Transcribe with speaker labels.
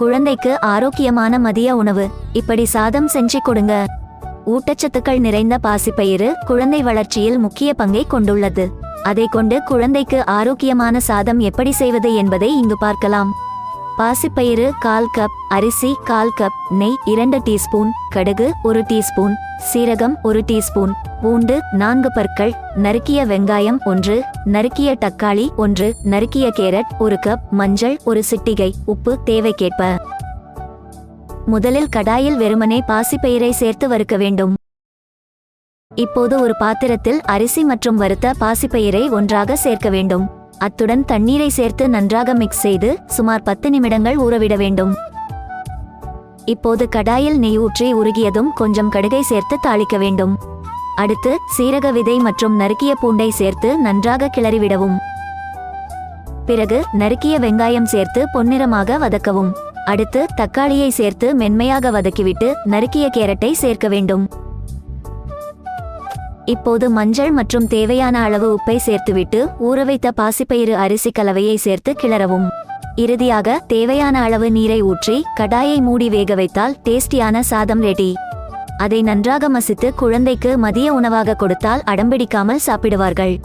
Speaker 1: குழந்தைக்கு ஆரோக்கியமான மதிய உணவு. இப்படி சாதம் செஞ்சு கொடுங்க. ஊட்டச்சத்துக்கள் நிறைந்த பாசிப்பயிறு குழந்தை வளர்ச்சியில் முக்கிய பங்கை கொண்டுள்ளது. அதை கொண்டு குழந்தைக்கு ஆரோக்கியமான சாதம் எப்படி செய்வது என்பதை இங்கு பார்க்கலாம். பாசிப்பயிறு கால் கப் அரிசி கால் கப் நெய் இரண்டு டீஸ்பூன் கடுகு ஒரு டீஸ்பூன் சீரகம் ஒரு டீஸ்பூன் பூண்டு நான்கு பற்கள் நறுக்கிய வெங்காயம் ஒன்று நறுக்கிய தக்காளி ஒன்று நறுக்கிய கேரட் ஒரு கப் மஞ்சள் ஒரு சிட்டிகை உப்பு தேவைக்கேற்ப. முதலில் கடாயில் வெறுமனே பாசிப்பயிரை சேர்த்து வறுக்க வேண்டும். இப்போது ஒரு பாத்திரத்தில் அரிசி மற்றும் வறுத்த பாசிப்பயிரை ஒன்றாக சேர்க்க வேண்டும். அத்துடன் தண்ணீரை சேர்த்து நன்றாக மிக்ஸ் செய்து சுமார் பத்து நிமிடங்கள் ஊறவிட வேண்டும். இப்போது கடாயில் நெய் ஊற்றி உருகியதும் கொஞ்சம் கடுகை சேர்த்து தாளிக்க வேண்டும். அடுத்து சீரக விதை மற்றும் நறுக்கிய பூண்டை சேர்த்து நன்றாக கிளறிவிடவும் பிறகு நறுக்கிய வெங்காயம் சேர்த்து பொன்னிறமாக வதக்கவும். அடுத்து தக்காளியை சேர்த்து மென்மையாக வதக்கிவிட்டு நறுக்கிய கேரட்டை சேர்க்க வேண்டும். இப்போது மஞ்சள் மற்றும் தேவையான அளவு உப்பை சேர்த்துவிட்டு ஊற வைத்த பாசிப்பயிறு அரிசி கலவையை சேர்த்து கிளறவும். இறுதியாக தேவையான அளவு நீரை ஊற்றி கடாயை மூடி வேக வைத்தால் டேஸ்டியான சாதம் ரெடி. அதை நன்றாக மசித்து குழந்தைக்கு மதிய உணவாக கொடுத்தால் அடம்பிடிக்காமல் சாப்பிடுவார்கள்.